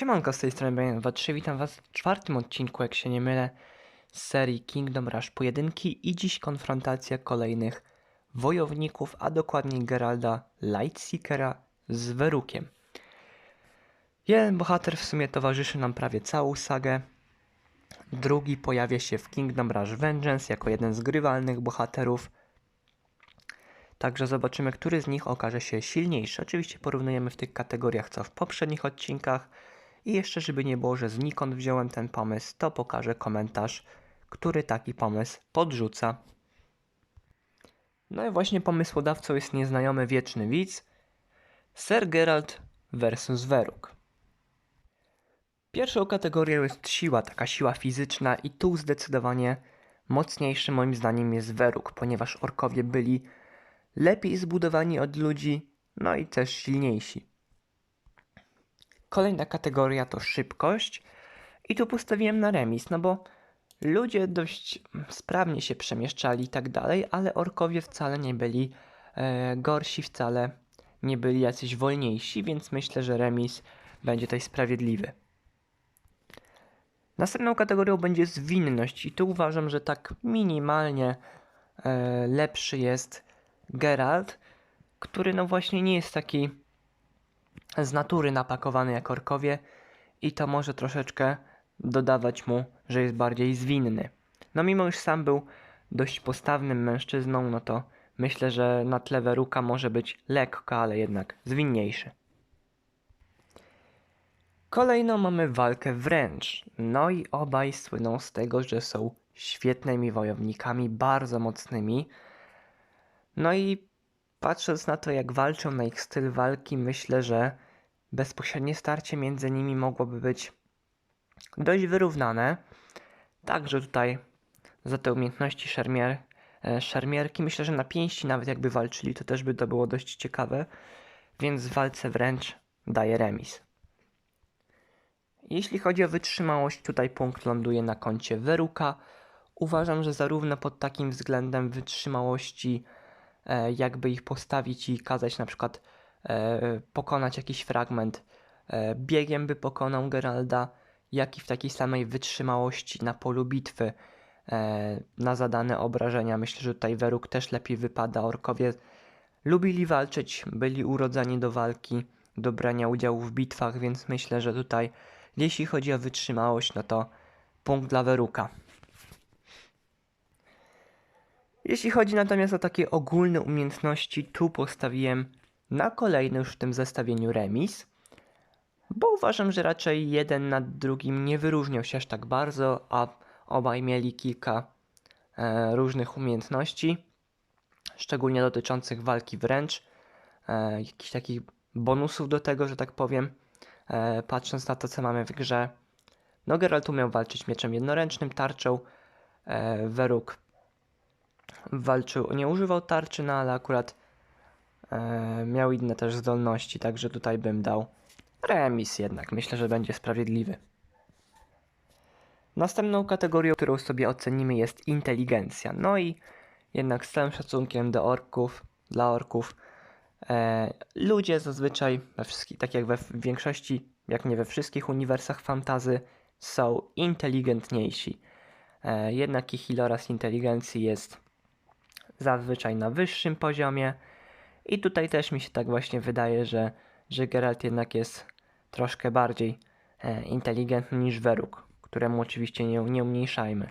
Siemanko, z tej strony Brian 23, witam was w czwartym odcinku, jak się nie mylę, z serii Kingdom Rush Pojedynki i dziś konfrontacja kolejnych wojowników, a dokładniej Geralda Lightseekera z Werukiem. Jeden bohater w sumie towarzyszy nam prawie całą sagę, drugi pojawia się w Kingdom Rush Vengeance jako jeden z grywalnych bohaterów, Także zobaczymy, który z nich okaże się silniejszy. Oczywiście porównujemy w tych kategoriach co w poprzednich odcinkach. I jeszcze, żeby nie było, że znikąd wziąłem ten pomysł, to pokażę komentarz, który taki pomysł podrzuca. No i właśnie pomysłodawcą jest nieznajomy wieczny widz, Sir Geralt versus Veruk. Pierwszą kategorią jest siła, taka siła fizyczna i tu zdecydowanie mocniejszy moim zdaniem jest Veruk, ponieważ orkowie byli lepiej zbudowani od ludzi, no i też silniejsi. Kolejna kategoria to szybkość i tu postawiłem na remis, no bo ludzie dość sprawnie się przemieszczali i tak dalej, ale orkowie wcale nie byli e, gorsi, wcale nie byli jacyś wolniejsi, więc myślę, że remis będzie tutaj sprawiedliwy. Następną kategorią będzie zwinność i tu uważam, że tak minimalnie e, lepszy jest Geralt, który no właśnie nie jest taki z natury napakowany jak orkowie i to może troszeczkę dodawać mu, że jest bardziej zwinny. No mimo już sam był dość postawnym mężczyzną, no to myślę, że na tle Weruka może być lekko, ale jednak zwinniejszy. Kolejno mamy walkę wręcz. No i obaj słyną z tego, że są świetnymi wojownikami, bardzo mocnymi. No i patrząc na to, jak walczą, na ich styl walki, myślę, że bezpośrednie starcie między nimi mogłoby być dość wyrównane. Także tutaj za te umiejętności szermier, e, szermierki, myślę, że na pięści nawet jakby walczyli, to też by to było dość ciekawe. Więc w walce wręcz daje remis. Jeśli chodzi o wytrzymałość, tutaj punkt ląduje na koncie Weruka. Uważam, że zarówno pod takim względem wytrzymałości jakby ich postawić i kazać na przykład e, pokonać jakiś fragment e, biegiem by pokonał Geralda, jak i w takiej samej wytrzymałości na polu bitwy na zadane obrażenia. Myślę, że tutaj Weruk też lepiej wypada. Orkowie lubili walczyć, byli urodzeni do walki, do brania udziału w bitwach, więc myślę, że tutaj jeśli chodzi o wytrzymałość, no to punkt dla Weruka. Jeśli chodzi natomiast o takie ogólne umiejętności, tu postawiłem na kolejny już w tym zestawieniu remis, bo uważam, że raczej jeden nad drugim nie wyróżniał się aż tak bardzo, a obaj mieli kilka e, różnych umiejętności, szczególnie dotyczących walki wręcz, e, jakichś takich bonusów do tego, że tak powiem, e, patrząc na to, co mamy w grze. No, Geralt umiał walczyć mieczem jednoręcznym, tarczą, e, walczył, nie używał tarczy, no ale akurat e, miał inne też zdolności, także tutaj bym dał remis jednak. Myślę, że będzie sprawiedliwy. Następną kategorią, którą sobie ocenimy jest inteligencja. No i jednak z całym szacunkiem do orków, dla orków, e, ludzie zazwyczaj, we tak jak we większości, jak nie we wszystkich uniwersach fantazy, są inteligentniejsi. E, jednak ich iloraz inteligencji jest zazwyczaj na wyższym poziomie. I tutaj też mi się tak właśnie wydaje, że, że Geralt jednak jest troszkę bardziej e, inteligentny niż Weruk, któremu oczywiście nie, nie umniejszajmy.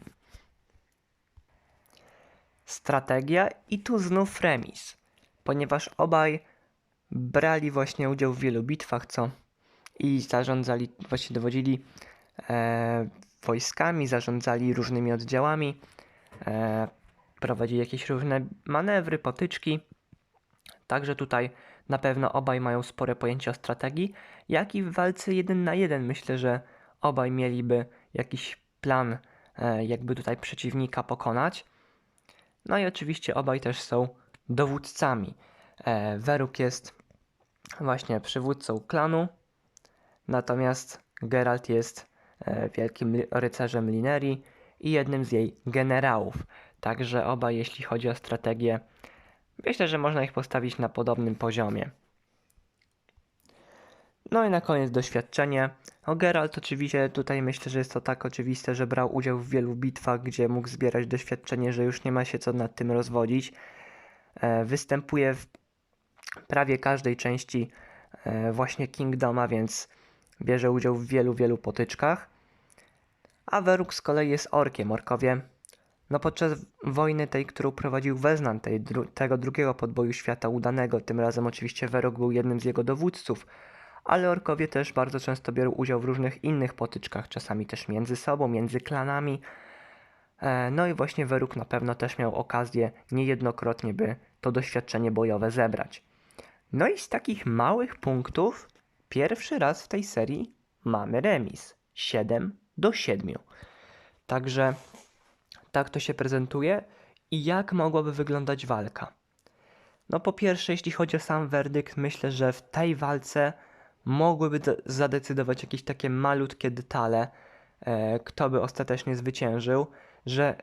Strategia i tu znów remis, ponieważ obaj brali właśnie udział w wielu bitwach, co i zarządzali, właśnie dowodzili e, wojskami, zarządzali różnymi oddziałami, e, prowadzi jakieś różne manewry, potyczki. Także tutaj na pewno obaj mają spore pojęcie o strategii, jak i w walce jeden na jeden myślę, że obaj mieliby jakiś plan, e, jakby tutaj przeciwnika pokonać. No i oczywiście obaj też są dowódcami. E, Weruk jest właśnie przywódcą klanu, natomiast Geralt jest e, wielkim rycerzem Linerii i jednym z jej generałów. Także oba, jeśli chodzi o strategię, myślę, że można ich postawić na podobnym poziomie. No i na koniec doświadczenie. No Geralt oczywiście tutaj myślę, że jest to tak oczywiste, że brał udział w wielu bitwach, gdzie mógł zbierać doświadczenie, że już nie ma się co nad tym rozwodzić. E, występuje w prawie każdej części e, właśnie Kingdoma, więc bierze udział w wielu, wielu potyczkach. A Weruk z kolei jest orkiem. Orkowie, no podczas wojny tej, którą prowadził Weznan, tej, dru- tego drugiego podboju świata udanego, tym razem oczywiście Weruk był jednym z jego dowódców, ale orkowie też bardzo często biorą udział w różnych innych potyczkach, czasami też między sobą, między klanami. E, No i właśnie Weruk na pewno też miał okazję niejednokrotnie, by to doświadczenie bojowe zebrać. No i z takich małych punktów pierwszy raz w tej serii mamy remis 7 do 7. Także tak to się prezentuje i jak mogłaby wyglądać walka. No po pierwsze, jeśli chodzi o sam werdykt, myślę, że w tej walce mogłyby de- zadecydować jakieś takie malutkie detale, e, kto by ostatecznie zwyciężył, że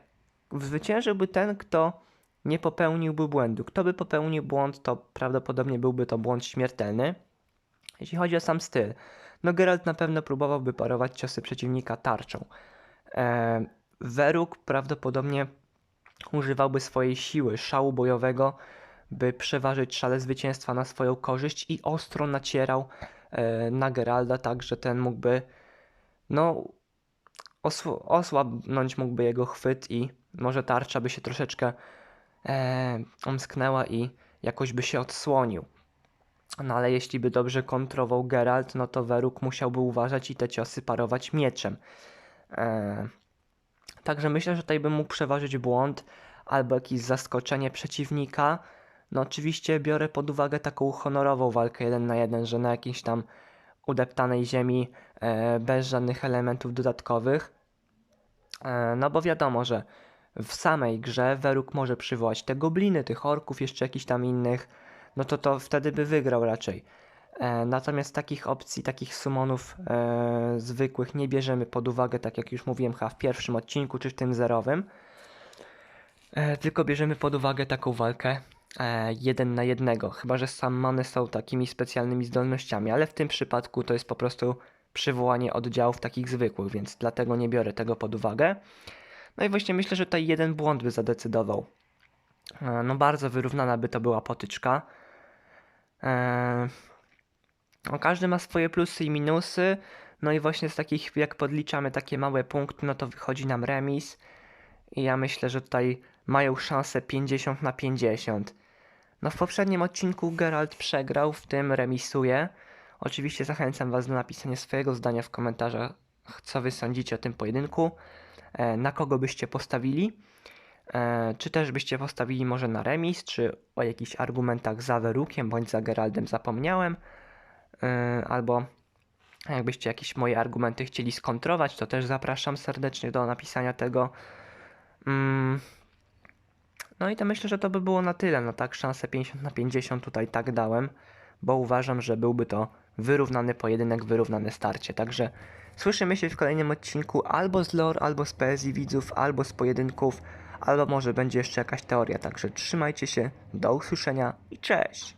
zwyciężyłby ten, kto nie popełniłby błędu. Kto by popełnił błąd, to prawdopodobnie byłby to błąd śmiertelny. Jeśli chodzi o sam styl, no Geralt na pewno próbowałby parować ciosy przeciwnika tarczą. Weruk prawdopodobnie używałby swojej siły, szału bojowego, by przeważyć szale zwycięstwa na swoją korzyść i ostro nacierał e, na Geralda, tak że ten mógłby no osł- osłabnąć mógłby jego chwyt i może tarcza by się troszeczkę e, omsknęła i jakoś by się odsłonił. No ale jeśli by dobrze kontrował Geralt, no to Weruk musiałby uważać i te ciosy parować mieczem. E, także myślę, że tutaj by mógł przeważyć błąd albo jakieś zaskoczenie przeciwnika. No oczywiście biorę pod uwagę taką honorową walkę jeden na jeden, że na jakiejś tam udeptanej ziemi e, bez żadnych elementów dodatkowych. E, no bo wiadomo, że w samej grze Weruk może przywołać te gobliny, tych orków, jeszcze jakichś tam innych, no to to wtedy by wygrał raczej. E, natomiast takich opcji, takich summonów e, zwykłych nie bierzemy pod uwagę, tak jak już mówiłem chyba w pierwszym odcinku, czy w tym zerowym. E, tylko bierzemy pod uwagę taką walkę e, jeden na jednego, chyba że summony są takimi specjalnymi zdolnościami, ale w tym przypadku to jest po prostu przywołanie oddziałów takich zwykłych, więc dlatego nie biorę tego pod uwagę. No i właśnie myślę, że tutaj jeden błąd by zadecydował. E, No bardzo wyrównana by to była potyczka. E, No każdy ma swoje plusy i minusy. No i właśnie z takich, jak podliczamy takie małe punkty, no to wychodzi nam remis. I ja myślę, że tutaj mają szansę 50 na 50. No w poprzednim odcinku Geralt przegrał, w tym remisuje. Oczywiście zachęcam Was do napisania swojego zdania w komentarzach, co Wy sądzicie o tym pojedynku, e, na kogo byście postawili. E, czy też byście postawili może na remis, czy o jakichś argumentach za Werukiem bądź za Geraldem zapomniałem, albo jakbyście jakieś moje argumenty chcieli skontrować, to też zapraszam serdecznie do napisania tego. Mm. No i to myślę, że to by było na tyle. No tak, szansę 50 na 50 tutaj tak dałem, bo uważam, że byłby to wyrównany pojedynek, wyrównane starcie. Także słyszymy się w kolejnym odcinku albo z lore, albo z PSI widzów, albo z pojedynków, albo może będzie jeszcze jakaś teoria. Także trzymajcie się, do usłyszenia i cześć!